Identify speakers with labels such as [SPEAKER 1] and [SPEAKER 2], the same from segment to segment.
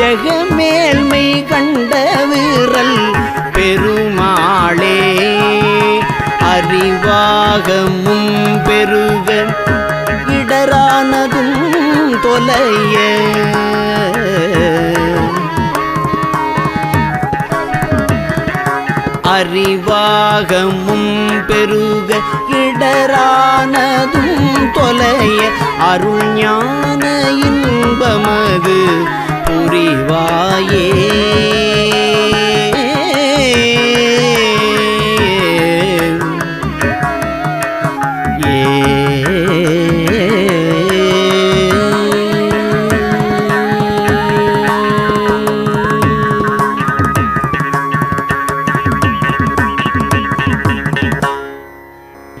[SPEAKER 1] ஜெகமேல்மை கண்ட வீரல் பெருமாளே அறிவாகமும் பெருக இடரானதும் தொலைய. அறிவாகமும் பெருக இடரானதும் தொலைய. அருள் இன்பமது புரிவாயே.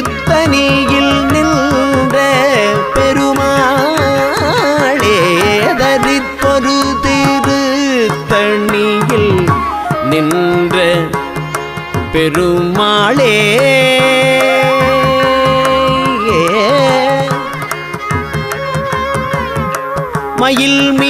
[SPEAKER 1] திருத்தணியில் நின்ற பெருமாளே தரித்தொரு திருத்தணியில் நின்ற பெருமாளே. மயில் மீ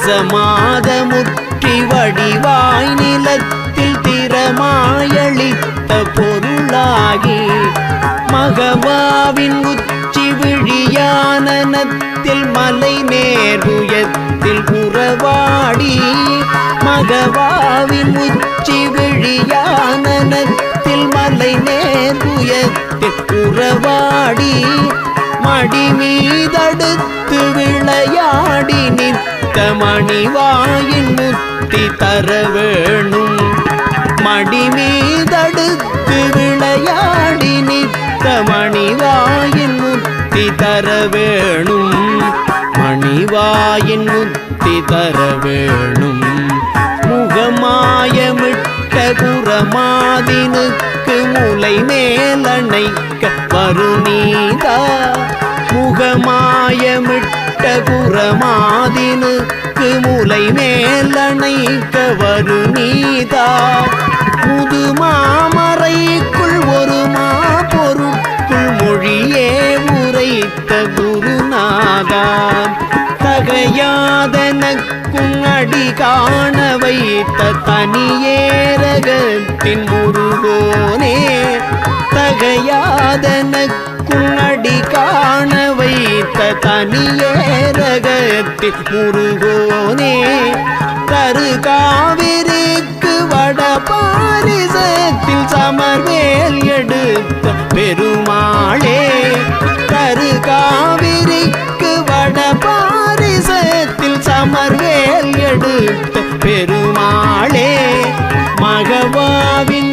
[SPEAKER 1] ரசமாத முற்றி வடிவாய் நிலத்தில் திறமாயளித்த பொருளாகி மகவாவின் உச்சி விழியானனத்தில் மலை நேருயத்தில் புறவாடி மகவாவின் உச்சி விழியானனத்தில் மலை நேருயத்தில் புறவாடி மடி மீதடுத்து விளையாடி நித்த மணிவாயின் முத்தி தர வேணும். மடி மீதடுத்து விளையாடி நித்த மணிவாயின் முத்தி தர வேணும். மணிவாயின் முத்தி தர வேணும். முகமாயமிட்ட குரமாதினுக்கு முலை மேலணைக்க வருநீதா முகமாயமிட்ட குரமாதினுக்கு முலை மேலணைக்க வருநீதா முதுமாமறைக்குள் ஒரு மா பொருட்குள் மொழியே உரைத்த குருநாதா. தகையாதனக்கும் அடி காண வைத்த தனியேரகத்தின் முருகோனே அதனக்குணடி காண வைத்த தனியேரகத்தில் முருகோனே தரு காவிரிக்கு வட பாரிசத்தில் சமர்வேல் எடுத்த பெருமாளே தரு காவிரிக்கு வட பாரிசத்தில் சமர்வேல் எடுத்த பெருமாளே மகவாவின்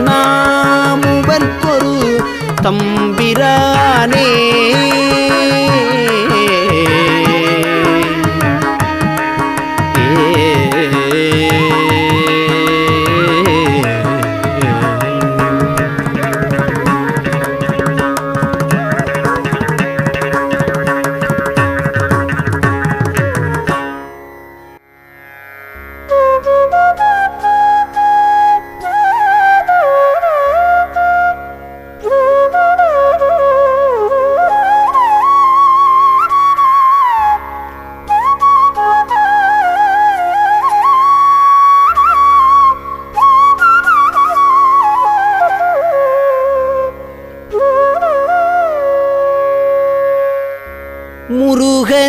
[SPEAKER 1] தம்பிரானே.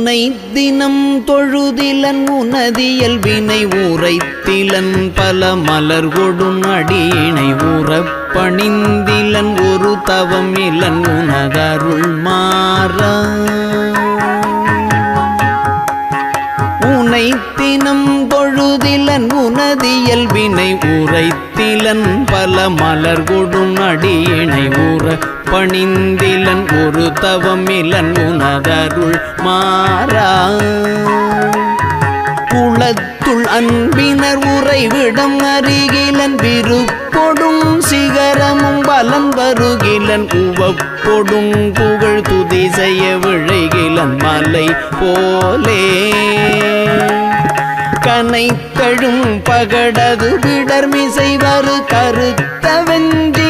[SPEAKER 1] உனை தினம் தொழுதிலன் உனதியல் வினை உரைத்திலன் பல மலர் கொடும் அடியினை உறப்பணிந்திலன் ஒரு தவம் இலன் உனதருள் மாறா. உனைத்தினம் தொழுதிலன் உனதியல் வினை உரைத்திலன் பல மலர் கொடும் அடியினை உற பணிந்திலன் ஒரு தவமிலன் உனதருள் மாறா. குளத்துள் அன்பினர் உறைவிடம் அருகிலன் விருப்பொடும் சிகரமும் பலம் வருகிலன் உவப்பொடும் புகழ் துதி செய்ய விழைகிலன் மலை போலே. கனைத்தழும் பகடது விடர்மிசை வரு கருத்த வெந்தி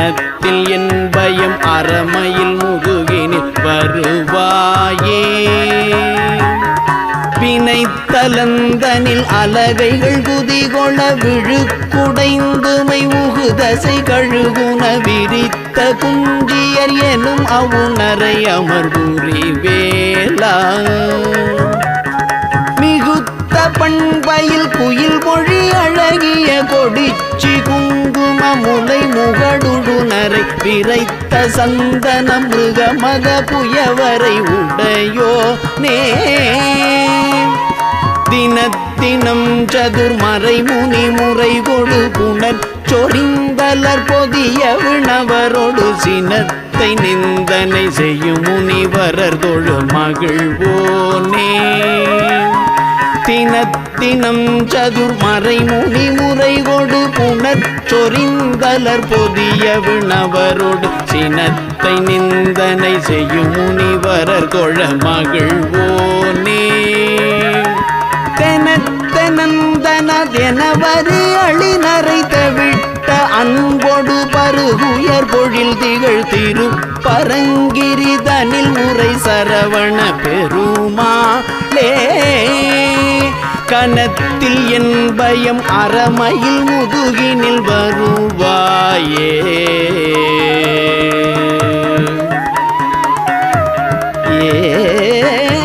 [SPEAKER 1] மனத்தில் என் பயம் அறமையில் முதுகினில் வரு வருவாயே. பிணைத்தலந்தனில் அலகைகள் குதிகொள விழுக்குடைந்துமை உகுதசை கழுகுன விரித்த குஞ்சியர் எனும் அவுணரை அமர்வுரி வேளா. மிகுத்த பண்பையில் குயில் மொழி அழகிய கொடிச்சி குங்க குங்கும முலை முகடுடுனரை விரைத்த சந்தன மிருக மத புயவரை உடையோ நே. தினத்தினம் சதுர்மறை முனி முறை கொடு புனர் சொரிந்தலர் பொதிய விணவரோடு சினத்தை நிந்தனை செய்யும் முனிவரர் தொழு மகிழ்வோனே. தினத்தினம் சதுர்மறை முனி முறை கொடு புனர் பொதிய விணவரோடு சினத்தை நிந்தனை செய்யும் முனிவரர் கொழ மகிழ்வோனே. தெனத்தனந்தனதெனவரு அழினரை தவிட்ட அன்பு உயர் பொழில் திகழ் திரு பரங்கிரி தனில் உரை சரவண பெருமாளே கனத்தில் என் பயம் அறமையில் முதுகினில் வருவாயே. ஏ